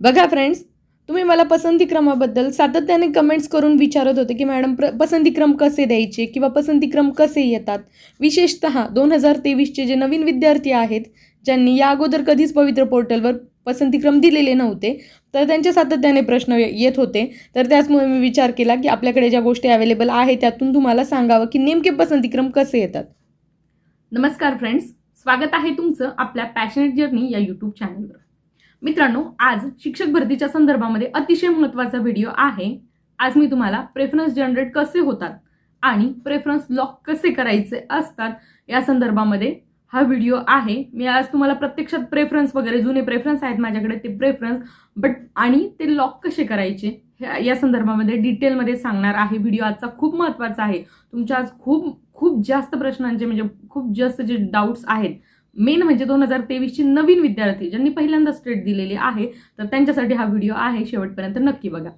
बघा फ्रेंड्स तुम्ही मला पसंतीक्रमाबद्दल सातत्याने कमेंट्स करून विचारत होते की मॅडम प्र पसंतीक्रम कसे द्यायचे किंवा पसंतीक्रम कसे येतात? विशेषतः दोन हजार तेवीसचे जे नवीन विद्यार्थी आहेत ज्यांनी या अगोदर कधीच पवित्र पोर्टलवर पसंतीक्रम दिलेले नव्हते तर त्यांचे सातत्याने प्रश्न येत होते. तर त्याचमुळे मी विचार केला की आपल्याकडे ज्या गोष्टी अवेलेबल आहेत त्यातून तुम्हाला सांगावं की नेमके पसंतीक्रम कसे येतात. नमस्कार फ्रेंड्स स्वागत आहे तुमचं आपल्या पॅशनेट जर्नी या यूट्यूब चॅनलवर मित्रांनो आज शिक्षक भरतीच्या संदर्भामध्ये अतिशय महत्त्वाचा व्हिडिओ आहे. आज मी तुम्हाला प्रेफरन्स जनरेट कसे होतात आणि प्रेफरन्स लॉक कसे करायचे असतात या संदर्भामध्ये हा व्हिडिओ आहे. मी आज तुम्हाला प्रत्यक्षात प्रेफरन्स वगैरे जुने प्रेफरन्स आहेत माझ्याकडे ते प्रेफरन्स बट आणि ते लॉक कसे करायचे या संदर्भामध्ये डिटेलमध्ये सांगणार आहे. व्हिडिओ आजचा खूप महत्त्वाचा आहे. तुमच्या आज खूप खूप जास्त प्रश्नांचे म्हणजे खूप जास्त जे डाऊट्स आहेत मेन म्हणजे दोन हजार तेवीसची नवीन विद्यार्थी ज्यांनी पहिल्यांदा स्टेट दिलेली आहे तर त्यांच्यासाठी हा व्हिडिओ आहे शेवटपर्यंत नक्की बघा.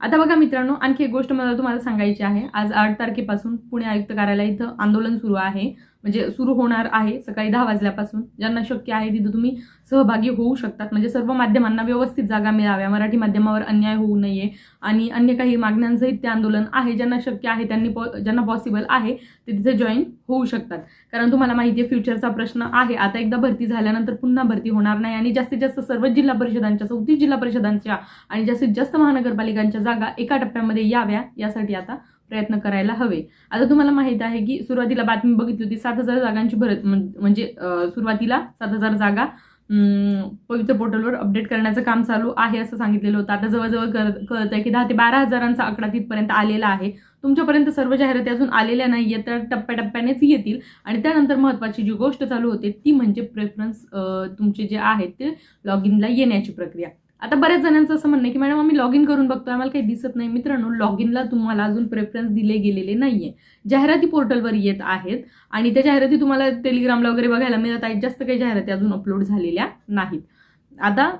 आता बघा मित्रांनो आणखी एक गोष्ट मला तुम्हाला सांगायची आहे. आज आठ तारखेपासून पुणे आयुक्त कार्यालय इथं आंदोलन सुरू आहे. म्हणजे सुरू होणार आहे सकाळी दहा वाजल्यापासून. ज्यांना शक्य आहे तिथं तुम्ही सहभागी होऊ शकतात. म्हणजे सर्व माध्यमांना व्यवस्थित जागा मिळाव्या. मराठी माध्यमावर अन्याय होऊ नये आणि अन्य काही मागण्यांसहित ते आंदोलन आहे. ज्यांना शक्य आहे त्यांनी पॉ ज्यांना पॉसिबल आहे ते तिथे जॉईन होऊ शकतात. कारण तुम्हाला माहिती आहे फ्युचरचा प्रश्न आहे. आता एकदा भरती झाल्यानंतर पुन्हा भरती होणार नाही आणि जास्तीत जास्त सर्व जिल्हा परिषदांच्या चौतीस जिल्हा परिषदांच्या आणि जास्तीत जास्त महानगरपालिकांच्या जागा एका टप्प्यामध्ये याव्या यासाठी आता प्रयत्न करायला हवे. आता तुम्हाला माहीत आहे की सुरुवातीला बातमी बघितली होती सात हजार जागांची भरत म्हणजे सुरुवातीला सात हजार जागा पवित्र पोर्टलवर अपडेट करण्याचं काम चालू आहे असं सांगितलेलं होतं. आता जवळजवळ कळत आहे की दहा ते बारा हजारांचा आकडा तिथपर्यंत आलेला आहे. तुमच्यापर्यंत सर्व जाहिराती अजून आलेल्या नाही आहेत तर टप्प्याटप्प्यानेच येतील. आणि त्यानंतर महत्त्वाची जी गोष्ट चालू होते ती म्हणजे प्रेफरन्स तुमचे जे आहेत ते लॉग इनला येण्याची प्रक्रिया. आता बऱ्याच जणांचं असं म्हणणं की मॅडम आम्ही लॉग इन करून बघतो आम्हाला काही दिसत नाही. मित्रांनो लॉग इनला तुम्हाला अजून प्रेफरन्स दिले गेलेले नाहीये. जाहिराती पोर्टलवर येत आहेत आणि त्या जाहिराती तुम्हाला टेलिग्रामला वगैरे बघायला मिळत आहेत. जास्त काही जाहिराती अजून अपलोड झालेल्या नाहीत. आता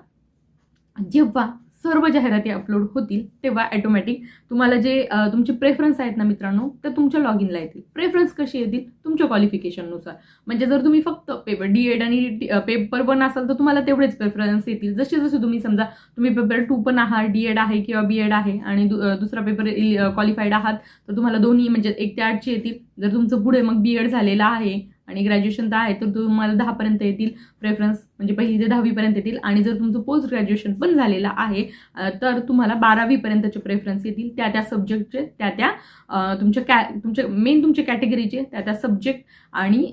जेव्हा सर्व जाहिराती अपलोड होतील तेव्हा ॲटोमॅटिक तुम्हाला जे तुमचे प्रेफरन्स आहेत ना मित्रांनो ते तुमच्या लॉग इनला येतील. प्रेफरन्स कशी येतील? तुमच्या क्वालिफिकेशननुसार म्हणजे जर तुम्ही फक्त पेपर डी एड आणि पेपर वन असाल तर तुम्हाला तेवढेच प्रेफरन्स येतील. जसे जसे तुम्ही समजा तुम्ही पेपर टू पण आहात डी एड आहे किंवा बी एड आहे आणि दु- दुसरा पेपर क्वालिफाईड आहात तर तुम्हाला दोन्ही म्हणजे एक ते आठचे येतील. जर तुमचं पुढे मग बी एड झालेलं आहे आणि ग्रॅज्युएशन तर आहे तर तुम्हाला दहापर्यंत येतील प्रेफरन्स म्हणजे पहिली ते दहावीपर्यंत येतील. आणि जर तुमचं पोस्ट ग्रॅज्युएशन पण झालेलं आहे तर तुम्हाला बारावीपर्यंतचे प्रेफरन्स येतील. त्या त्या सब्जेक्टचे त्या त्या तुमच्या कॅ तुमच्या मेन तुमच्या कॅटेगरीचे त्या त्या सब्जेक्ट आणि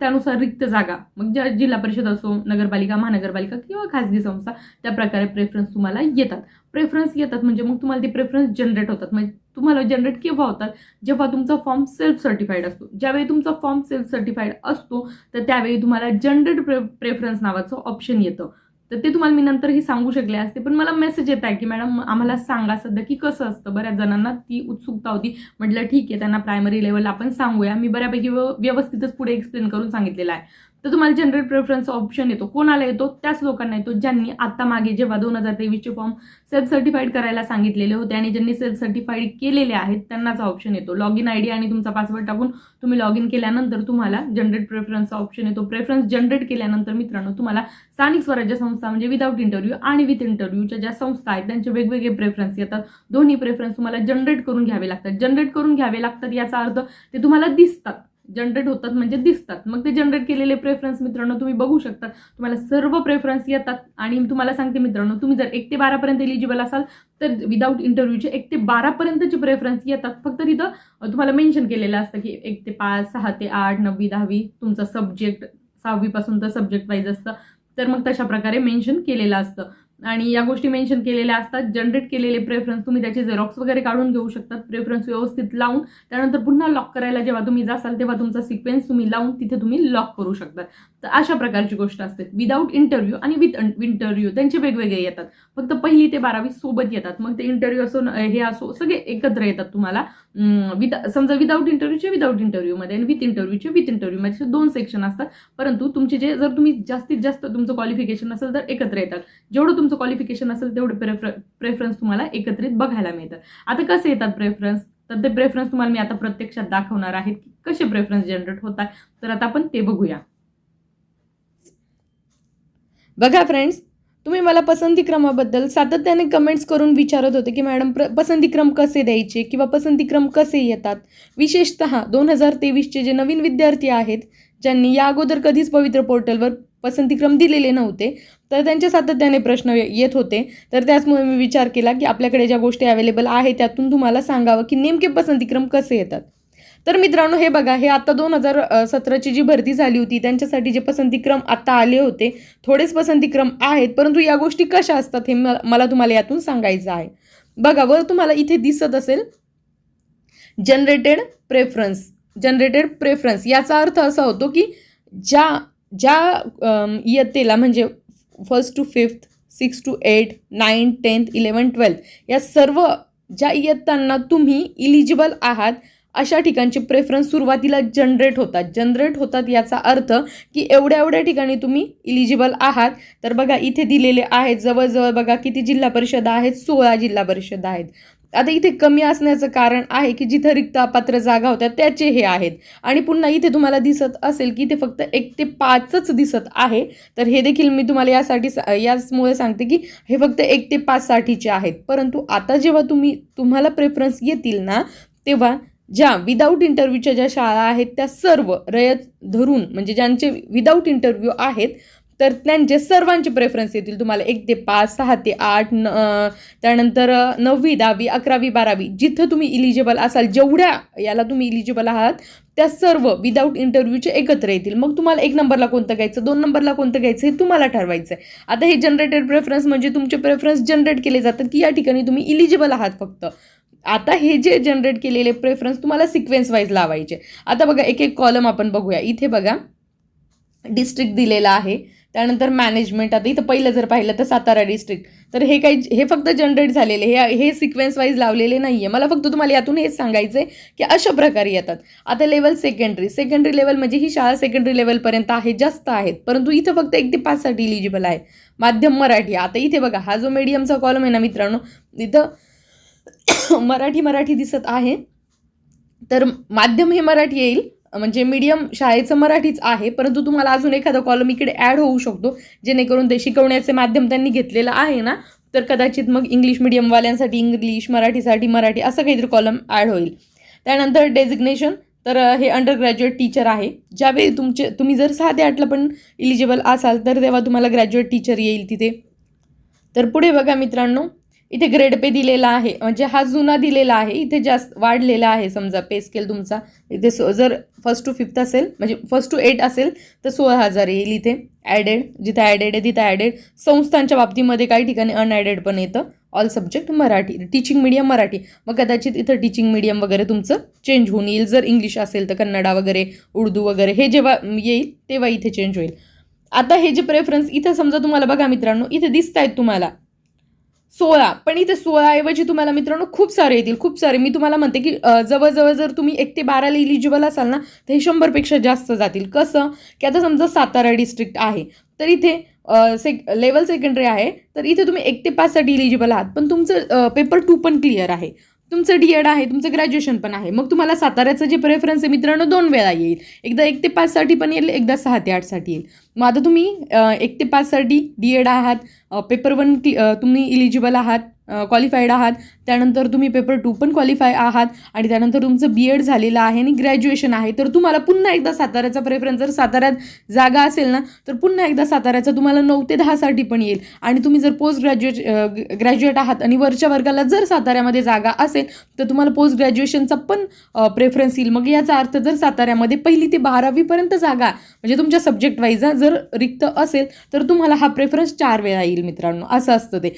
त्यानुसार रिक्त जागा. मग ज्या जिल्हा परिषद असो नगरपालिका महानगरपालिका किंवा खाजगी संस्था त्या प्रकारे प्रेफरन्स तुम्हाला येतात. प्रेफरन्स येतात म्हणजे मग तुम्हाला ते प्रेफरन्स जनरेट होतात. म्हणजे तुम्हाला जनरेट केव्हा होतात? जेव्हा तुमचा फॉर्म सेल्फ सर्टिफाईड असतो. ज्यावेळी तुमचा फॉर्म सेल्फ सर्टिफाईड असतो तर त्यावेळी तुम्हाला जनरेट प्रे प्रेफरन्स नावाचं ऑप्शन येतं. तर ते तुम्हाला मी नंतरही सांगू शकले असते पण मला मेसेज येत आहे की मॅडम आम्हाला सांगा सध्या की कसं असतं? बऱ्याच जणांना ती उत्सुकता होती. म्हटलं ठीक आहे त्यांना प्रायमरी लेवलला आपण सांगूया. मी बऱ्यापैकी व्यवस्थितच पुढे एक्सप्लेन करून सांगितलेलं आहे. तर तुम्हाला जनरेट प्रेफरन्स ऑप्शन येतो. कोणाला येतो? त्याच लोकांना येतो ज्यांनी आता मागे जेव्हा दोन हजार तेवीसचे फॉर्म सेल्फ सर्टिफाईड करायला सांगितलेले होते आणि ज्यांनी सेल्फ सर्टिफाईड केलेले आहेत त्यांनाच ऑप्शन येतो. लॉग इन आय डी आणि तुमचा पासवर्ड टाकून तुम्ही लॉग इन केल्यानंतर तुम्हाला जनरेट प्रेफरन्सचा ऑप्शन येतो. प्रेफरन्स जनरेट केल्यानंतर मित्रांनो तुम्हाला स्थानिक स्वराज्य संस्था म्हणजे विदाऊट इंटरव्ह्यू आणि विथ इंटरव्ह्यूच्या ज्या संस्था आहेत त्यांचे वेगवेगळे प्रेफरन्स येतात. दोन्ही प्रेफरन्स तुम्हाला जनरेट करून घ्यावे लागतात. जनरेट करून घ्यावे लागतात याचा अर्थ ते तुम्हाला दिसतात. जनरेट होतात म्हणजे दिसतात. मग ते जनरेट केलेले प्रेफरन्स मित्रांनो तुम्ही बघू शकता. तुम्हाला सर्व प्रेफरन्स येतात आणि मी तुम्हाला सांगते मित्रांनो तुम्ही जर एक ते बारापर्यंत एलिजिबल असाल तर विदाऊट इंटरव्ह्यूचे एक ते बारापर्यंतचे प्रेफरन्स येतात. फक्त तिथं तुम्हाला मेन्शन केलेलं असतं की एक ते पाच सहा ते आठ नववी दहावी तुमचा सब्जेक्ट सहावीपासून तर सब्जेक्ट वाईज असतं. तर मग तशा प्रकारे मेन्शन केलेलं असतं. आणि या गोष्टी मेन्शन केलेल्या असतात. जनरेट केलेले प्रेफरन्स तुम्ही त्याचे झेरॉक्स वगैरे काढून घेऊ शकतात. प्रेफरन्स व्यवस्थित लावून त्यानंतर पुन्हा लॉक करायला जेव्हा तुम्ही जासाल तेव्हा तुमचा सिक्वेन्स तुम्ही लावून तिथे तुम्ही लॉक करू शकता तर अशा प्रकारची गोष्ट असते. विदाऊट इंटरव्ह्यू आणि विथ इंटरव्ह्यू त्यांचे वेगवेगळे येतात. फक्त पहिली ते बारावी सोबत येतात. मग ते इंटरव्ह्यू असो हे असो सगळे एकत्र येतात तुम्हाला. विथ समजा विदाऊट इंटरव्ह्यूचे विदाऊट इंटरव्ह्यूमध्ये आणि विथ इंटरव्ह्यूचे विथ इंटरव्ह्यूमध्ये दोन सेक्शन असतात. परंतु तुमचे जे जर तुम्ही जास्तीत जास्त तुमचं क्वालिफिकेशन असेल तर एकत्र येतात. जेवढं तुमचं क्वालिफिकेशन असेल तेवढे प्रेफर प्रेफरन्स तुम्हाला एकत्रित बघायला मिळतात आता कसे येतात प्रेफरन्स तर ते प्रेफरन्स तुम्हाला मी आता प्रत्यक्षात दाखवणार आहेत की कसे प्रेफरन्स जनरेट होतात. तर आता आपण ते बघूया. बघा फ्रेंड्स तुम्ही मला पसंतीक्रमाबद्दल सातत्याने कमेंट्स करून विचारत होते की मॅडम प्र पसंतीक्रम कसे द्यायचे किंवा पसंतीक्रम कसे येतात? विशेषतः दोन हजार तेवीसचे जे नवीन विद्यार्थी आहेत ज्यांनी या अगोदर कधीच पवित्र पोर्टलवर पसंतीक्रम दिलेले नव्हते. तर त्यांचे सातत्याने प्रश्न येत होते. तर त्याचमुळे मी विचार केला की आपल्याकडे ज्या गोष्टी अवेलेबल आहेत त्यातून तुम्हाला सांगावं की नेमके पसंतीक्रम कसे येतात. तर मित्रांनो हे बघा हे आता दोन हजार सतराची जी भरती झाली होती त्यांच्यासाठी जे पसंतीक्रम आता आले होते थोडेच पसंतीक्रम आहेत परंतु या गोष्टी कशा असतात हे मला तुम्हाला यातून सांगायचं आहे. बघा वर तुम्हाला इथे दिसत असेल जनरेटेड प्रेफरन्स जनरेटेड प्रेफरन्स याचा अर्थ असा होतो की ज्या ज्या इयत्तेला म्हणजे first to fifth six to eight nine tenth eleven twelfth या सर्व ज्या इयत्तांना तुम्ही इलिजिबल आहात अशा ठिकाणचे प्रेफरन्स सुरुवातीला जनरेट होतात. जनरेट होतात याचा अर्थ की एवढ्या एवढ्या ठिकाणी तुम्ही इलिजिबल आहात. तर बघा इथे दिलेले आहेत जवळजवळ बघा किती जिल्हा परिषद आहेत? सोळा जिल्हा परिषद आहेत. आता इथे कमी असण्याचं कारण आहे की जिथं रिक्त अपात्र जागा होत्या त्याचे हे आहेत. आणि पुन्हा इथे तुम्हाला दिसत असेल की इथे फक्त एक ते पाचच दिसत आहे. तर हे देखील मी तुम्हाला यासाठी सा- याचमुळे सांगते की हे फक्त एक ते पाचसाठीचे आहेत. परंतु आता जेव्हा तुम्ही तुम्हाला प्रेफरन्स येतील ना तेव्हा ज्या विदाऊट इंटरव्ह्यूच्या ज्या शाळा आहेत त्या सर्व रयत धरून म्हणजे ज्यांचे विदाऊट इंटरव्ह्यू आहेत तर त्यांचे सर्वांचे प्रेफरन्स येतील. तुम्हाला एक ते पाच सहा ते आठ न त्यानंतर नववी दहावी अकरावी बारावी जिथं तुम्ही इलिजिबल असाल जेवढ्या याला तुम्ही इलिजिबल आहात त्या सर्व विदाऊट इंटरव्ह्यूचे एकत्र येतील. मग तुम्हाला एक नंबरला कोणतं घ्यायचं दोन नंबरला कोणतं घ्यायचं हे तुम्हाला ठरवायचं आहे आता हे जनरेटेड प्रेफरन्स म्हणजे तुमचे प्रेफरन्स जनरेट केले जातात की या ठिकाणी तुम्ही इलिजिबल आहात फक्त. आता हे जे जनरेट केलेले प्रेफरन्स तुम्हाला सिक्वेन्स वाईज लावायचे. आता बघा एक एक कॉलम आपण बघूया. इथे बघा डिस्ट्रिक्ट दिलेला आहे. त्यानंतर मॅनेजमेंट आता इथं पहिलं जर पाहिलं तर सातारा डिस्ट्रिक्ट तर हे काही हे फक्त जनरेट झालेले हे हे सिक्वेन्स वाईज लावलेले नाही आहे मला फक्त तुम्हाला यातून हेच सांगायचं आहे की अशा प्रकारे येतात. आता लेवल सेकंडरी सेकंडरी लेवल म्हणजे ही शाळा सेकंडरी लेवलपर्यंत आहे जास्त आहेत. परंतु इथं फक्त एक ते पाचसाठी इलिजिबल आहे. माध्यम मराठी. आता इथे बघा हा जो मीडियमचा कॉलम आहे ना मित्रांनो इथं मराठी मराठी दिसत आहे. तर माध्यम हे मराठी येईल म्हणजे मीडियम शाळेचं मराठीच आहे परंतु तुम्हाला अजून एखादा कॉलम इकडे ॲड होऊ शकतो जेणेकरून ते शिकवण्याचे माध्यम त्यांनी घेतलेलं आहे ना तर कदाचित मग इंग्लिश मिडियमवाल्यांसाठी इंग्लिश मराठीसाठी मराठी असं काहीतरी कॉलम ॲड होईल. त्यानंतर डेजिग्नेशन तर हे अंडर ग्रॅज्युएट टीचर आहे. ज्यावेळी तुमचे तुम्ही जर सहा ते आठला पण इलिजिबल असाल तर तेव्हा तुम्हाला ग्रॅज्युएट टीचर येईल तिथे. तर पुढे बघा मित्रांनो इथे ग्रेड पे दिलेला आहे. म्हणजे हा जुना दिलेला आहे. इथे जास्त वाढलेला आहे. समजा पे स्केल तुमचा इथे सो जर फर्स्ट टू फिफ्थ असेल म्हणजे फर्स्ट टू एट असेल तर सोळा हजार येईल इथे. ॲडेड जिथे ॲडेड आहे तिथे ॲडेड संस्थांच्या बाबतीमध्ये काही ठिकाणी अनॲडेड पण येतं. All subject Marathi teaching medium Marathi. मग कदाचित इथं टीचिंग मीडियम वगैरे तुमचं चेंज होऊन येईल. जर इंग्लिश असेल तर कन्नडा वगैरे उर्दू वगैरे हे जेव्हा येईल तेव्हा इथे चेंज होईल. आता हे जे प्रेफरन्स इथं समजा तुम्हाला बघा मित्रांनो इथे दिसत आहेत तुम्हाला. सोळा. पण इथे सोळाऐवजी तुम्हाला मित्रांनो खूप सारे येतील खूप सारे. मी तुम्हाला म्हणते की जवळजवळ जर तुम्ही एक ते बाराला इलिजिबल असाल ना तर हे शंभरपेक्षा जास्त जातील. कसं? की आता समजा सातारा डिस्ट्रिक्ट आहे तर इथे सेक लेवल सेकंडरी आहे तर इथे तुम्ही एक ते पाचसाठी इलिजिबल आहात. पण तुमचं पेपर टू पण क्लिअर आहे. तुमचं डी एड आहे तुमचं ग्रॅज्युएशन पण आहे. मग तुम्हाला साताऱ्याचं जे प्रेफरन्स आहे मित्रांनो दोन वेळा येईल. एकदा एक ते पाचसाठी पण येईल एकदा सहा ते आठसाठी येईल. मग आता तुम्ही एक ते पाचसाठी डी एड आहात पेपर वन तुम्ही इलिजिबल आहात. क्वालिफाईड आहात. त्यानंतर तुम्ही पेपर टू पण क्वालिफाय आहात. आणि त्यानंतर तुमचं बी एड झालेलं आहे आणि ग्रॅज्युएशन आहे. तर तुम्हाला पुन्हा एकदा साताऱ्याचा प्रेफरन्स जर साताऱ्यात जागा असेल ना तर पुन्हा एकदा साताऱ्याचा तुम्हाला नऊ ते दहासाठी पण येईल. आणि तुम्ही जर पोस्ट ग्रॅज्युएट ग्रॅज्युएट आहात आणि वरच्या वर्गाला जर साताऱ्यामध्ये जागा असेल तर तुम्हाला पोस्ट ग्रॅज्युएशनचा पण प्रेफरन्स येईल. मग याचा अर्थ जर साताऱ्यामध्ये पहिली ते बारावीपर्यंत जागा म्हणजे तुमच्या सब्जेक्ट वाईज जर रिक्त असेल तर तुम्हाला हा प्रेफरन्स चार वेळा येईल मित्रांनो. असं असतं ते.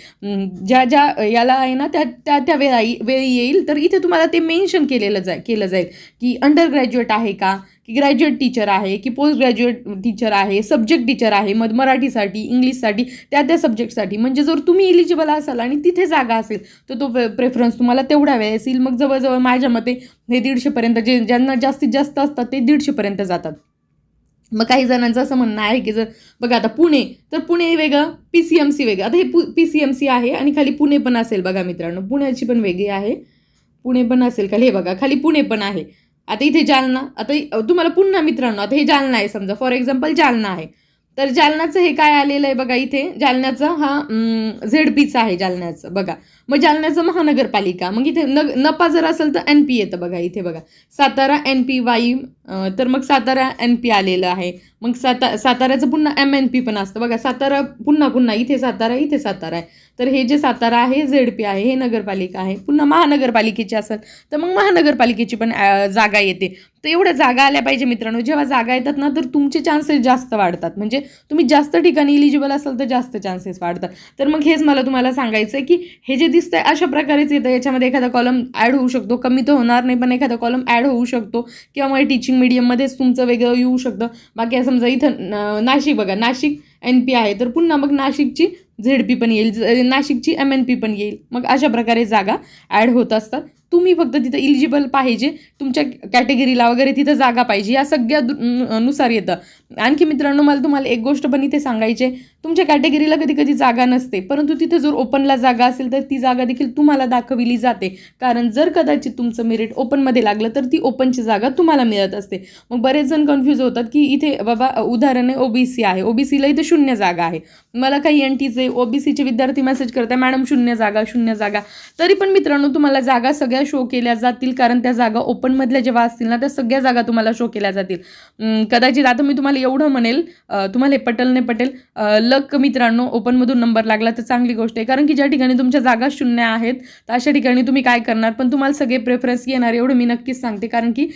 ज्या ज्या याला आहे ना त्या त्या त्या वेळा वेळी येईल. तर इथे तुम्हाला ते मेन्शन केलेलं जाय केलं जाईल की अंडर ग्रॅज्युएट आहे का की ग्रॅज्युएट टीचर आहे की पोस्ट ग्रॅज्युएट टीचर आहे सब्जेक्ट टीचर आहे मग मराठीसाठी इंग्लिशसाठी त्या त्या सब्जेक्टसाठी म्हणजे जर तुम्ही इलिजिबल असाल आणि तिथे जागा असेल तर तो प्रेफरन्स तुम्हाला तेवढा वेळ येईल. मग जवळजवळ माझ्या मते हे दीडशेपर्यंत जे ज्यांना जास्तीत जास्त असतात ते दीडशेपर्यंत जातात. मग काही जणांचं असं म्हणणं आहे की जर बघा आता पुणे तर पुणे वेगळं पी सी एम सी वेगळं. आता हे पु पी सी एम सी आहे आणि खाली पुणे पण असेल बघा मित्रांनो. पुण्याची पण वेगळी आहे. पुणे पण असेल खाली हे बघा खाली पुणे पण आहे. आता इथे जालना आता तुम्हाला पुन्हा मित्रांनो आता हे जालना आहे समजा. फॉर एक्झाम्पल जालना आहे. तर जालन्याचं हे काय आलेलं आहे बघा इथे? जालन्याचा हा झेड पीचा आहे जालन्याचं बघा. मग जालन्याचं महानगरपालिका मग इथे न नपा जर असेल तर एन पी येतं बघा इथे बघा. सातारा एन पी वाई तर मग सातारा एन पी आलेलं आहे. मग साता साताऱ्याचं पुन्हा एम एन पी पण असतं बघा. सातारा पुन्हा पुन्हा इथे सातारा इथे सातारा आहे. तर हे जे सातारा आहे झेड पी आहे हे नगरपालिका आहे. पुन्हा महानगरपालिकेची असेल तर मग महानगरपालिकेची पण जागा येते. तर एवढ्या जागा आल्या पाहिजे मित्रांनो. जेव्हा जागा येतात ना तर तुमचे चान्सेस जास्त वाढतात. म्हणजे तुम्ही जास्त ठिकाणी इलिजिबल असाल तर जास्त चान्सेस वाढतात. तर मग हेच मला तुम्हाला सांगायचं आहे की हे जे दिसतंय अशा प्रकारेच येतं. याच्यामध्ये एखादा कॉलम ॲड होऊ शकतो. कमी तर होणार नाही पण एखादा कॉलम ॲड होऊ शकतो. किंवा मग टीचिंग मीडियममध्येच तुमचं वेगळं येऊ शकतं. बाकी समजा इथं नाशिक बघा. नाशिक एन पी आहे. तर पुन्हा मग नाशिकची झेड पी पण येईल नाशिकची एम एन पी पण येईल. मग अशा प्रकारे जागा ॲड होत असतात. तुम्ही फक्त तिथं इलिजिबल पाहिजे तुमच्या कॅटेगरीला वगैरे तिथं जागा पाहिजे या सगळ्या दु- नुसार येतं. आणखी मित्रांनो मला तुम्हाला एक गोष्ट पण इथे सांगायची तुमच्या कॅटेगरीला कधी कधी जागा नसते परंतु तिथे जर ओपनला जागा असेल तर ती जागा देखील तुम्हाला दाखविली जाते. कारण जर कदाचित तुमचं मेरिट ओपनमध्ये लागलं तर ती ओपनची जागा तुम्हाला मिळत असते. मग बरेच जण कन्फ्यूज होतात की इथे बाबा उदाहरण आहे ओबीसी आहे. ओबीसीला इथे शून्य जागा आहे. मला काही एन टीचे ओ बी सीचे विद्यार्थी मेसेज करतात मॅडम शून्य जागा शून्य जागा. तरी पण मित्रांनो तुम्हाला जागा सगळ्या शो केल्या जातील कारण त्या जागा ओपनमधल्या जेव्हा असतील ना त्या सगळ्या जागा तुम्हाला शो केल्या जातील. कदाचित आता मी तुम्हाला एवढं म्हणेल तुम्हाला हे पटेल नाही पटेल लक मित्रांनो ओपनमधून नंबर लागला तर चांगली गोष्ट आहे. कारण की ज्या ठिकाणी तुमच्या जागा शून्य आहेत तर अशा ठिकाणी तुम्ही काय करणार? पण तुम्हाला सगळे प्रेफरन्स येणार एवढं मी नक्कीच सांगते. कारण की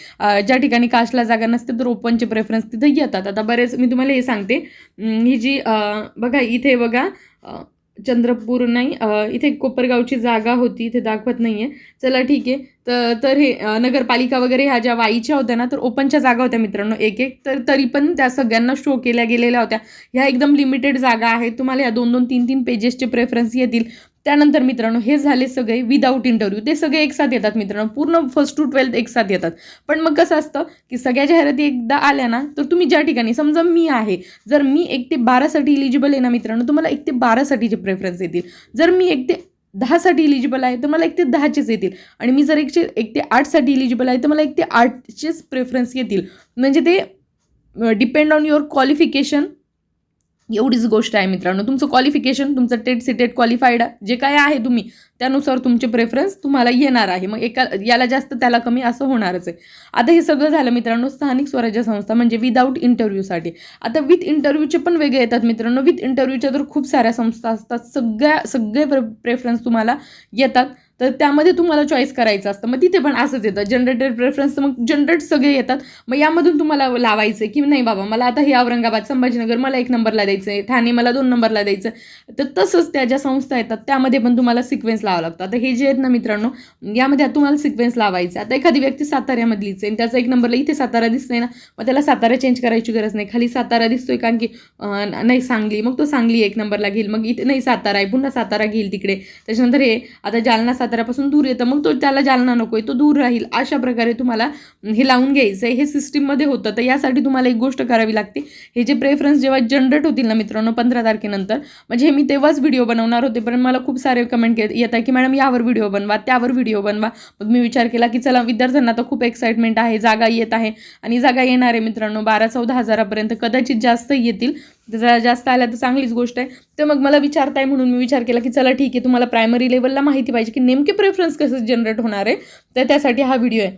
ज्या ठिकाणी काशला जागा नसते तर ओपनचे प्रेफरन्स तिथं येतात. आता बरेच मी तुम्हाला हे सांगते. ही जी बघा इथे बघा चंद्रपूर नाही इथे कोपरगावची जागा होती इथे दाखवत नाही आहे चला ठीक आहे. तर तर हे नगरपालिका वगैरे ह्या ज्या वाईच्या होत्या ना तर ओपनच्या जागा होत्या मित्रांनो एक एक तर तरी पण त्या सगळ्यांना शो केल्या गेलेल्या होत्या. ह्या एकदम लिमिटेड जागा आहेत. तुम्हाला ह्या दोन दोन तीन तीन पेजेसचे प्रेफरन्स येतील. त्यानंतर मित्रांनो हे झाले सगळे विदाऊट इंटरव्ह्यू ते सगळे एकसाथ येतात मित्रांनो. पूर्ण फर्स्ट टू ट्वेल्थ एकसाथ येतात. पण मग कसं असतं की सगळ्या जाहिराती एकदा आल्या ना तर तुम्ही ज्या ठिकाणी समजा मी आहे जर मी एक ते बारासाठी इलिजिबल आहे ना मित्रांनो तुम्हाला एक ते बारासाठीचे प्रेफरन्स येतील. जर मी एक ते दहासाठी इलिजिबल आहे तर मला एक ते दहाचेच येतील. आणि मी जर एकशे एक ते आठसाठी इलिजिबल आहे तर मला एक ते आठचेच प्रेफरन्स येतील. म्हणजे ते डिपेंड ऑन युअर क्वालिफिकेशन एवढीच गोष्ट आहे मित्रांनो. तुमचं क्वालिफिकेशन तुमचं टेट सिटेट क्वालिफाईड जे काय आहे तुम्ही त्यानुसार तुमचे प्रेफरन्स तुम्हाला येणार आहे. मग एका याला जास्त त्याला कमी असं होणारच आहे. आता हे सगळं झालं मित्रांनो स्थानिक स्वराज्य संस्था म्हणजे विदाऊट इंटरव्ह्यूसाठी आता विथ इंटरव्ह्यूचे पण वेगळे येतात मित्रांनो. विथ इंटरव्ह्यूच्या तर खूप साऱ्या संस्था असतात. सगळ्या सगळे प्रेफरन्स तुम्हाला येतात. तर त्यामध्ये तुम्हाला चॉईस करायचं असतं. मग तिथे पण असंच येतं. जनरेटेड प्रेफरन्स मग जनरेट सगळे येतात. मग यामधून तुम्हाला लावायचं की नाही बाबा मला आता हे औरंगाबाद संभाजीनगर मला एक नंबरला द्यायचं आहे ठाणे मला दोन नंबरला द्यायचं आहे. तर तसंच त्या ज्या संस्था येतात त्यामध्ये पण तुम्हाला सिक्वेन्स लावावं लागतं. आता हे जे आहेत ना मित्रांनो यामध्ये तुम्हाला सिक्वेन्स लावायचं आता एखादी व्यक्ती साताऱ्यामधलीच आहे आणि त्याचा एक नंबरला इथे सातारा दिसतोय ना मग त्याला सातारा चेंज करायची गरज नाही. खाली सातारा दिसतोय कारण की नाही सांगली. मग तो सांगली एक नंबरला घेईल. मग इथे नाही सातारा आहे पुन्हा सातारा घेईल तिकडे. त्याच्यानंतर हे आता जालना साताऱ्यापासून दूर येतं. मग तो त्याला जालना नको आहे तो दूर राहील. अशा प्रकारे तुम्हाला हे लावून घ्यायचं आहे. हे सिस्टीममध्ये होतं. तर यासाठी तुम्हाला एक गोष्ट करावी लागते. हे जे प्रेफरन्स जेव्हा जनरेट होतील ना मित्रांनो पंधरा तारखेनंतर म्हणजे हे मी तेव्हाच व्हिडिओ बनवणार होते. पण मला खूप सारे कमेंट येत आहे की मॅडम यावर व्हिडिओ बनवा त्यावर व्हिडिओ बनवा. मग मी विचार केला की चला विद्यार्थ्यांना तर खूप एक्साइटमेंट आहे. जागा येत आहे. आणि जागा येणार आहे मित्रांनो. बारा चौदा हजारापर्यंत कदाचित जास्त येतील. जरा जास्त आल्या तर चांगलीच गोष्ट आहे. तर मग मला विचारताय म्हणून मी विचार केला की चला ठीक आहे तुम्हाला प्रायमरी लेवलला माहिती पाहिजे की नेमके प्रेफरन्स कसं जनरेट होणार आहे? तर त्यासाठी हा व्हिडिओ आहे.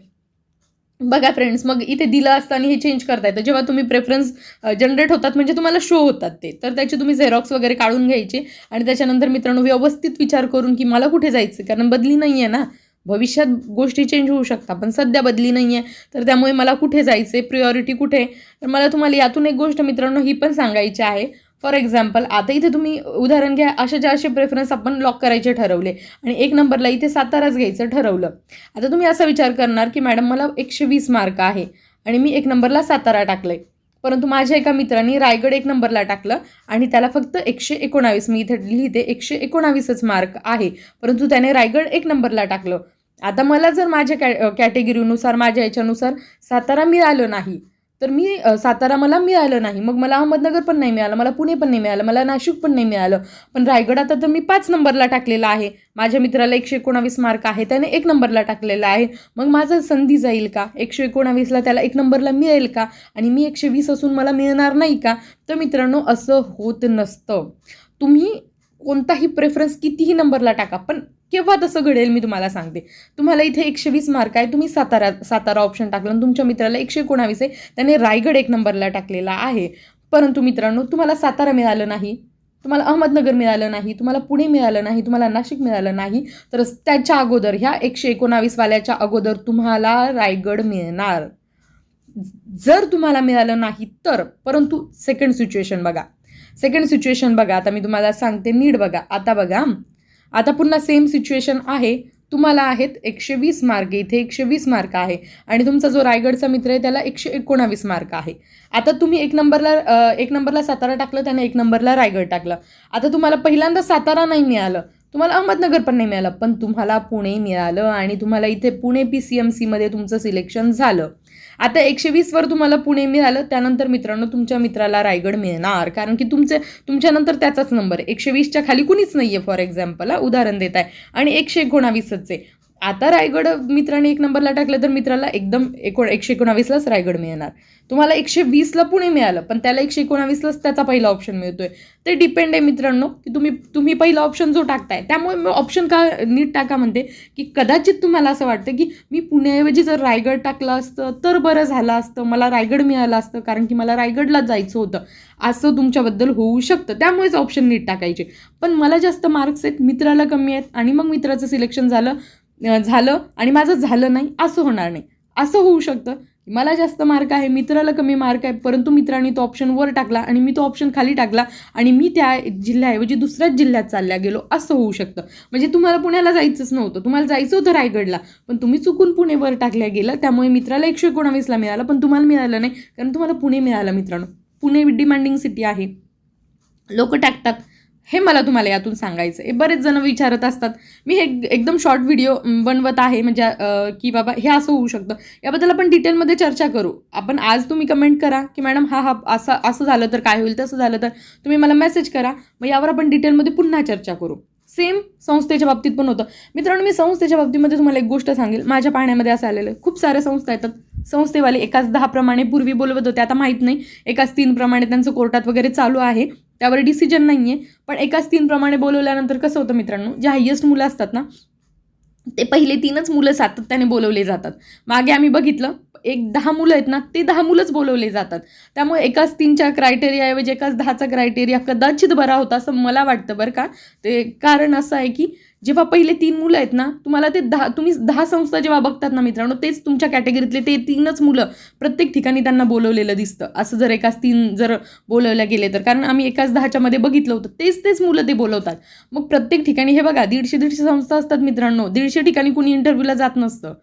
बघा फ्रेंड्स मग इथे दिलं असताना हे चेंज करता येतं जेव्हा तुम्ही प्रेफरन्स जनरेट होतात म्हणजे तुम्हाला शो होतात ते. तर त्याचे तुम्ही झेरॉक्स वगैरे काढून घ्यायचे आणि त्याच्यानंतर मित्रांनो व्यवस्थित विचार करून की मला कुठे जायचं कारण बदली नाही आहे ना. भविष्यात गोष्टी चेंज होऊ शकतात. पण सध्या बदली नाही आहे तर त्यामुळे मला कुठे जायचं आहे प्रियॉरिटी कुठे? आहे? तर मला तुम्हाला यातून एक गोष्ट मित्रांनो ही पण सांगायची आहे. फॉर एक्झाम्पल आता इथे तुम्ही उदाहरण घ्या. असे जे असे प्रेफरन्स आपण लॉक करायचे ठरवले आणि एक नंबरला इथे साताराच घ्यायचं ठरवलं. आता तुम्ही असा विचार करणार की मॅडम मला एकशे वीस मार्क आहे आणि मी एक नंबरला सातारा टाकलं आहे परंतु माझ्या एका मित्राने रायगड एक नंबरला टाकलं आणि त्याला फक्त एकशे एकोणावीस मी इथे लिहिते एकशे एकोणावीसच मार्क आहे. परंतु त्याने रायगड एक नंबरला टाकलं. आता मला जर माझ्या कॅ कॅटेगरीनुसार माझ्या याच्यानुसार सातारा मिळालं नाही तर मी सातारा मला मिळालं नाही. मग मला अहमदनगर पण नाही मिळालं मला पुणे पण नाही मिळालं मला नाशिक पण नाही मिळालं. पण रायगड आता तर मी पाच नंबरला टाकलेला आहे. माझ्या मित्राला एकशे एकोणावीस मार्क आहे त्याने एक नंबरला टाकलेला आहे. मग माझं संधी जाईल का? एकशे एकोणावीसला त्याला एक नंबरला मिळेल का? आणि मी एकशे वीस असून मला मिळणार नाही का? तर मित्रांनो असं होत नसतं. तुम्ही कोणताही प्रेफरन्स कितीही नंबरला टाका पण केव्हा तसं घडेल मी तुम्हाला सांगते. तुम्हाला इथे एकशे वीस मार्क आहे तुम्ही सातारा सातारा ऑप्शन टाकलं आणि तुमच्या मित्राला एकशे एकोणावीस आहे. त्याने रायगड एक नंबरला टाकलेला आहे. परंतु मित्रांनो तुम्हाला सातारा मिळालं नाही तुम्हाला अहमदनगर मिळालं नाही तुम्हाला पुणे मिळालं नाही तुम्हाला नाशिक मिळालं नाही तर त्याच्या अगोदर ह्या एकशे एकोणावीसवाल्याच्या अगोदर तुम्हाला रायगड मिळणार. जर तुम्हाला मिळालं नाही तर परंतु सेकंड सिच्युएशन बघा. सेकंड सिच्युएशन बघा आता मी तुम्हाला सांगते नीड बघा. आता बघा आता पुन्हा सेम सिच्युएशन आहे. तुम्हाला आहेत एकशे वीस मार्क इथे एकशे वीस मार्क आहे. आणि तुमचा जो रायगडचा मित्र आहे त्याला एकशे एकोणावीस मार्क आहे. आता तुम्ही एक नंबरला एक नंबरला सातारा टाकलं त्याने एक नंबरला रायगड टाकलं. आता तुम्हाला पहिल्यांदा सातारा नाही मिळालं. तुम्हाला अहमदनगर पण नाही मिळालं पण तुम्हाला पुणे मिळालं आणि तुम्हाला इथे पुणे पी सी एम सीमध्ये तुमचं सिलेक्शन झालं. आता एकशे वीसवर तुम्हाला पुणे मिळालं त्यानंतर मित्रांनो तुमच्या मित्राला रायगड मिळणार. कारण की तुमचे तुमच्यानंतर त्याचाच नंबर एकशे वीसच्या खाली कुणीच नाही आहे फॉर एक्झाम्पल उदाहरण देत आहे आणि एकशे एकोणावीसच आहे. आता रायगड मित्राने एक नंबरला टाकलं तर मित्राला एकदम एकोण एकशे एकोणावीसलाच रायगड मिळणार. तुम्हाला एकशे वीसला पुणे मिळालं पण त्याला एकशे एकोणावीसलाच त्याचा पहिला ऑप्शन मिळतोय. ते डिपेंड आहे मित्रांनो की तुम्ही तुम्ही पहिला ऑप्शन जो टाकताय त्यामुळे मी ऑप्शन का नीट टाका म्हणते की कदाचित तुम्हाला असं वाटतं की मी पुण्याऐवजी जर रायगड टाकलं असतं तर बरं झालं असतं मला रायगड मिळालं असतं कारण की मला रायगडला जायचं होतं. असं तुमच्याबद्दल होऊ शकतं त्यामुळेच ऑप्शन नीट टाकायचे. पण मला जास्त मार्क्स आहेत मित्राला कमी आहेत आणि मग मित्राचं सिलेक्शन झालं झालं आणि माझं झालं नाही असं होणार नाही. असं होऊ शकतं. मला जास्त मार्क आहे मित्राला कमी मार्क आहे परंतु मित्रांनी तो ऑप्शन वर टाकला आणि मी तो ऑप्शन खाली टाकला आणि मी त्या जिल्ह्याऐवजी दुसऱ्याच जिल्ह्यात चालल्या गेलो असं होऊ शकतं. म्हणजे तुम्हाला पुण्याला जायचंच नव्हतं. तुम्हाला जायचं होतं रायगडला पण तुम्ही चुकून पुणे वर टाकल्या गेलं त्यामुळे मित्राला एकशे एकोणावीसला मिळालं पण तुम्हाला मिळालं नाही कारण तुम्हाला पुणे मिळालं मित्रांनो. पुणे डिमांडिंग सिटी आहे. लोक टाकतात. हे मला तुम्हाला यातून सांगायचं आहे बरेच जण विचारत असतात. मी हे एकदम शॉर्ट व्हिडिओ बनवत आहे. म्हणजे की बाबा हे असं होऊ शकतं. याबद्दल आपण डिटेलमध्ये चर्चा करू. आपण आज तुम्ही कमेंट करा की मॅडम हा हा असं असं झालं तर काय होईल? तसं झालं तर तुम्ही मला मेसेज करा. मग यावर आपण डिटेलमध्ये पुन्हा चर्चा करू. सेम संस्थेच्या बाबतीत पण होतं. मित्रांनो मी संस्थेच्या बाबतीमध्ये तुम्हाला एक गोष्ट सांगेल. माझ्या पाहण्यामध्ये असं आलेलं आहे. खूप साऱ्या संस्था येतात. संस्थेवाले एकाच दहा प्रमाणे पूर्वी बोलवत होते. आता माहीत नाही. एकाच तीन प्रमाणे त्यांचं कोर्टात वगैरे चालू आहे. त्यावर डिसिजन नाही आहे पण एकाच तीनप्रमाणे बोलवल्यानंतर कसं होतं मित्रांनो जे हायेस्ट मुलं असतात ना ते पहिले तीनच मुलं सातत्याने बोलवले जातात. मागे आम्ही बघितलं एक दहा मुलं आहेत ना ते दहा मुलंच बोलवले जातात. त्यामुळे एकाच तीनच्या क्रायटेरियाऐवजी एकाच दहाचा क्रायटेरिया कदाचित बरा होता असं मला वाटतं बरं का. ते कारण असं आहे की जेव्हा पहिले तीन मुलं आहेत ना तुम्हाला ते दहा तुम्ही दहा संस्था जेव्हा बघतात ना मित्रांनो तेच तुमच्या कॅटेगरीतले ते तीनच मुलं प्रत्येक ठिकाणी त्यांना बोलवलेलं दिसतं. असं जर एकाच तीन जर बोलवल्या गेले तर. कारण आम्ही एकाच दहाच्यामध्ये बघितलं होतं तेच तेच मुलं ते बोलवतात. मग प्रत्येक ठिकाणी हे बघा दीडशे दीडशे संस्था असतात मित्रांनो. दीडशे ठिकाणी कुणी इंटरव्ह्यूला जात नसतं.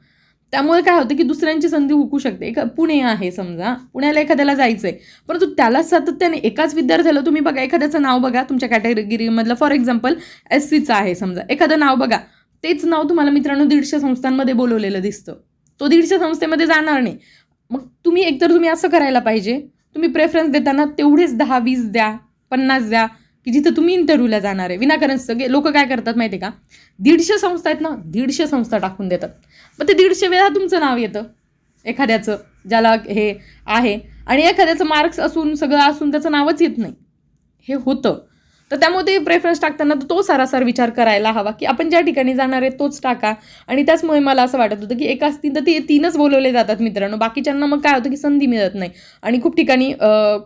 त्यामुळे काय होतं की दुसऱ्यांची संधी हुकू शकते. एक पुणे आहे समजा. पुण्याला एखाद्याला जायचं आहे परंतु त्याला सातत्याने एकाच विद्यार्थ्याला तुम्ही बघा एखाद्याचं नाव बघा तुमच्या कॅटेगरीमधलं. फॉर एक्झाम्पल एस सीचं आहे समजा. एखादं नाव बघा. तेच नाव तुम्हाला मित्रांनो दीडशे संस्थांमध्ये बोलवलेलं दिसतं. तो दीडशे संस्थेमध्ये जाणार नाही. मग तुम्ही एकतर तुम्ही असं करायला पाहिजे. तुम्ही प्रेफरन्स देताना तेवढेच दहा वीस द्या पन्नास द्या. की जिथं तुम्ही इंटरव्ह्यूला जाणार आहे. विनाकारण सगळे लोक काय करतात माहिती आहे का? दीडशे संस्था आहेत ना दीडशे संस्था टाकून देतात. मग ते दीडशे वेळा तुमचं नाव येतं. एखाद्याचं ज्याला हे आहे. आणि एखाद्याचं मार्क्स असून सगळं असून त्याचं नावच येत नाही. हे होतं. तर त्यामुळे ते प्रेफरन्स टाकताना तो सारासार विचार करायला हवा की आपण ज्या ठिकाणी जाणार आहे तोच टाका. आणि त्याचमुळे मला असं वाटत होतं की एक असतील तर ते तीनच बोलवले जातात मित्रांनो. बाकीच्यांना मग काय होतं की संधी मिळत नाही. आणि खूप ठिकाणी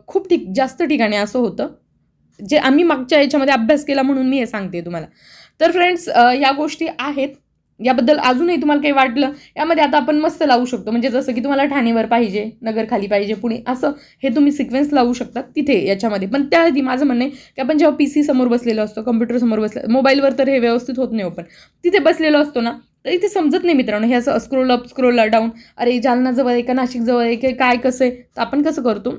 खूप ठिक जास्त ठिकाणी असं होतं. जे आम्ही मागच्या याच्यामध्ये अभ्यास केला म्हणून मी हे सांगते तुम्हाला. तर फ्रेंड्स ह्या गोष्टी आहेत. याबद्दल अजूनही तुम्हाला काही वाटलं यामध्ये आता आपण मस्त लावू शकतो. म्हणजे जसं की तुम्हाला ठाणेवर पाहिजे नगरखाली पाहिजे पुणे असं हे तुम्ही सिक्वेन्स लावू शकतात तिथे याच्यामध्ये. पण त्याआधी माझं म्हणणं आहे की आपण जेव्हा पी सी समोर बसलेलो असतो कम्प्युटर समोर बसले मोबाईलवर तर हे व्यवस्थित होत नाही हो, ओपन तिथे बसलेलो असतो ना तर इथे समजत नाही मित्रांनो. हे असं स्क्रोल अप स्क्रोल डाऊन अरे जालनाजवळ आहे का नाशिकजवळ आहे की काय कसं आहे? तर आपण कसं करतो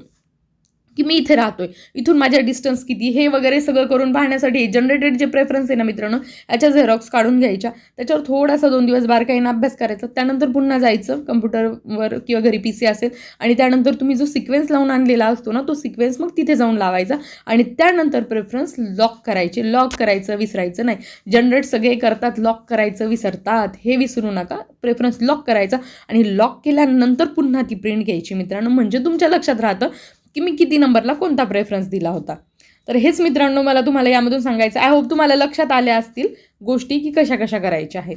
की मी इथे राहतोय. इथून माझ्या डिस्टन्स किती? हे वगैरे सगळं करून पाहण्यासाठी जनरेटेड जे प्रेफरन्स आहे ना मित्रांनो याच्या झेरॉक्स काढून घ्यायच्या. त्याच्यावर थोडासा दोन दिवस बारकाईनं अभ्यास करायचा. त्यानंतर पुन्हा जायचं कम्प्युटरवर किंवा घरी पी सी असेल आणि त्यानंतर तुम्ही जो सिक्वेन्स लावून आणलेला असतो ना तो सिक्वेन्स मग तिथे जाऊन लावायचा आणि त्यानंतर प्रेफरन्स लॉक करायचे. लॉक करायचं विसरायचं नाही. जनरेट सगळे करतात लॉक करायचं विसरतात. हे विसरू नका. प्रेफरन्स लॉक करायचा आणि लॉक केल्यानंतर पुन्हा ती प्रिंट घ्यायची मित्रांनो. म्हणजे तुमच्या लक्षात राहतं की मी किती नंबरला कोणता प्रेफरन्स दिला होता. तर हेच मित्रांनो मला तुम्हाला यामधून सांगायचं आय होप तुम्हाला लक्षात आल्या असतील गोष्टी की कशा कशा करायच्या आहेत.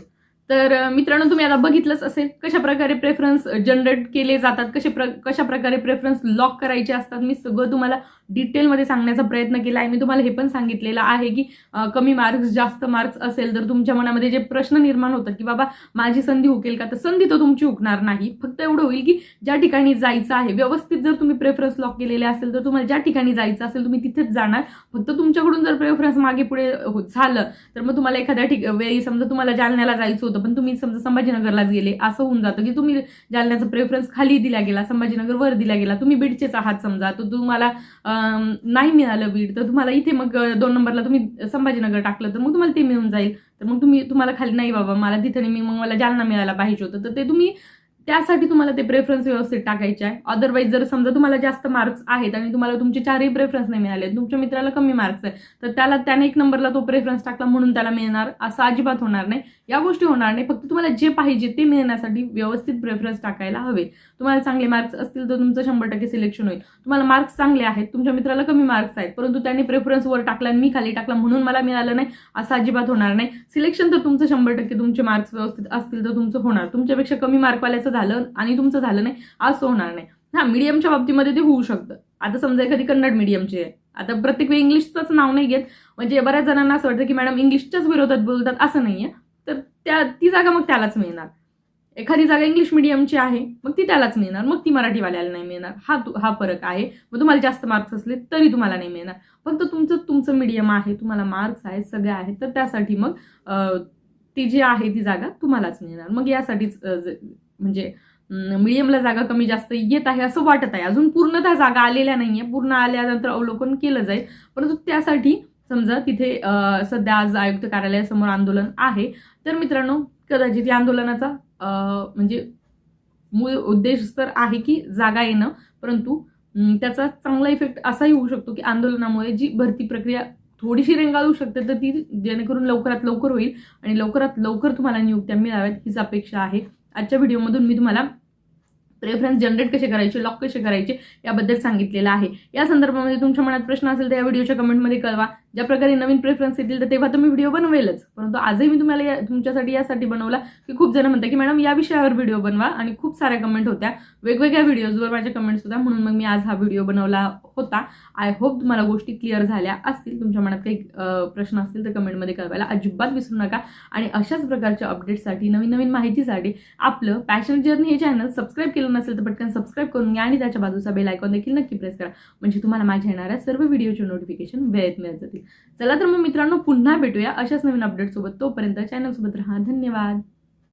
तर मित्रांनो तुम्ही आता बघितलंच असेल कशा प्रकारे प्रेफरन्स जनरेट केले जातात कसे प्र कशा प्रकारे प्रेफरन्स लॉक करायचे असतात. मी सगळं तुम्हाला डिटेलमध्ये सांगण्याचा प्रयत्न केला आहे. मी तुम्हाला हे पण सांगितलेलं आहे की कमी मार्क्स जास्त मार्क्स असेल तर तुमच्या मनामध्ये जे प्रश्न निर्माण होतात की बाबा माझी संधी हुकेल का? तर संधी तर तुमची हुकणार नाही. फक्त एवढं होईल की ज्या ठिकाणी जायचं आहे व्यवस्थित जर तुम्ही प्रेफरन्स लॉक केलेले असेल तर तुम्हाला ज्या ठिकाणी जायचं असेल तुम्ही तिथेच जाणार. फक्त तुमच्याकडून जर प्रेफरन्स मागे पुढे झालं तर मग तुम्हाला एखाद्या ठिक वेळी समजा तुम्हाला जालन्याला जायचं होतं पण तुम्ही समजा संभाजीनगरलाच गेले असं होऊन जातं की तुम्ही जालन्याचा प्रेफरन्स खाली दिला गेला संभाजीनगर वर दिला गेला. तुम्ही बीडचेच आहात समजा तर तुम्हाला नाही मिळालं बीड तर तुम्हाला इथे मग दोन नंबरला तुम्ही संभाजीनगर टाकलं तर मग तुम्हाला ते मिळून जाईल. तर मग तुम्ही तुम्हाला खाली नाही बाबा मला तिथे मी मग मला जालना मिळायला पाहिजे होतं. तर ते तुम्ही त्यासाठी तुम्हाला ते प्रेफरन्स व्यवस्थित टाकायचे आहे. अदरवाईज जर समजा तुम्हाला जास्त मार्क्स आहेत आणि तुम्हाला तुमचे चारही प्रेफरन्स नाही मिळाले तुमच्या मित्राला कमी मार्क्स आहे तर त्याला त्याने एक नंबरला तो प्रेफरन्स टाकला म्हणून त्याला मिळणार असं अजिबात होणार नाही. या गोष्टी होणार नाही फक्त तुम्हाला जे पाहिजे ते मिळण्यासाठी व्यवस्थित प्रेफरन्स टाकायला हवे. तुम्हाला चांगले मार्क्स असतील तर तुमचं शंभर टक्के सिलेक्शन होईल. तुम्हाला मार्क्स चांगले आहेत तुमच्या मित्राला कमी मार्क्स आहेत परंतु त्यांनी प्रेफरन्स वर टाकला आणि मी खाली टाकला म्हणून मला मिळालं नाही असं अजिबात होणार नाही. सिलेक्शन तर तुमचं शंभर टक्के तुमचे मार्क्स व्यवस्थित असतील तर तुमचं होणार. तुमच्यापेक्षा कमी मार्कवाल्याचं झालं आणि तुमचं झालं नाही असं होणार नाही. हा मीडियमच्या बाबतीमध्ये ते होऊ शकतं. आता समजा एखादी कन्नड मीडियमची आहे. आता प्रत्येक वेळी इंग्लिशचंच नाव नाही घेत. म्हणजे बऱ्याच जणांना असं वाटतं की मॅडम इंग्लिशच्याच विरोधात बोलतात असं नाहीये तर त्या ती जागा मग त्यालाच मिळणार. एखादी जागा इंग्लिश मिडियमची आहे मग ती त्यालाच मिळणार. मग ती मराठीवाल्याला नाही मिळणार. हा तू हा फरक आहे. मग तुम्हाला जास्त मार्क्स असले तरी तुम्हाला नाही मिळणार. फक्त तुमचं तुमचं मीडियम आहे तुम्हाला मार्क्स आहेत सगळे आहेत तर त्यासाठी मग ती जी आहे ती जागा तुम्हालाच मिळणार. मग यासाठीच म्हणजे मीडियमला जागा कमी जास्त येत आहे असं वाटत आहे. अजून पूर्णतः जागा आलेल्या नाही आहे पूर्ण आल्यानंतर अवलोकन केलं जाईल. परंतु त्यासाठी समजा तिथे सध्या आज आयुक्त कार्यालयासमोर आंदोलन आहे. तर मित्रांनो कदाचित या आंदोलनाचा म्हणजे मूळ उद्देश तर आहे की जागा येणं. परंतु त्याचा चांगला इफेक्ट असाही होऊ शकतो की आंदोलनामुळे जी भरती प्रक्रिया थोडीशी रेंगाळू शकते तर ती जेणेकरून लवकरात लवकर होईल. आणि लवकरात लवकर तुम्हाला नियुक्त्या मिळाव्यात हीच अपेक्षा आहे. आजच्या व्हिडिओमधून मी तुम्हाला प्रेफरन्स जनरेट कसे करायचे लॉक कसे करायचे याबद्दल सांगितलेलं आहे. या संदर्भामध्ये तुमच्या मनात प्रश्न असेल तर या व्हिडिओच्या कमेंटमध्ये कळवा. ज्या प्रकारे नवीन प्रेफरन्स येतील तर तेव्हा तर मी व्हिडिओ बनवेलच. परंतु आजही मी तुम्हाला या- तुमच्यासाठी यासाठी बनवला की खूप जण म्हणतात की मॅडम या विषयावर व्हिडिओ बनवा. आणि खूप साऱ्या कमेंट होत्या. वेगवेगळ्या व्हिडिओजवर माझ्या कमेंट्स होत्या म्हणून मग मी आज हा व्हिडिओ बनवला होता. आय होप तुम्हाला गोष्टी क्लिअर झाल्या असतील. तुमच्या मनात काही प्रश्न असतील तर कमेंटमध्ये कळवायला अजिबात विसरू नका. आणि अशाच प्रकारच्या अपडेट्ससाठी नवीन नवीन माहितीसाठी आपलं पॅशन जर्नी हे चॅनल सबस्क्राईब केलं नसेल तर पटकन सबस्क्राईब करून घ्या आणि त्याच्या बाजूचा बेल आयकॉन देखील नक्की प्रेस करा. म्हणजे तुम्हाला माझ्या येणाऱ्या सर्व व्हिडिओचे नोटिफिकेशन वेळेत मिळत जातील. चला तर मग मित्रांनो पुन्हा भेटूया अशाच नवीन अपडेटसोबत तोपर्यंत चॅनल सोबत राहा. धन्यवाद.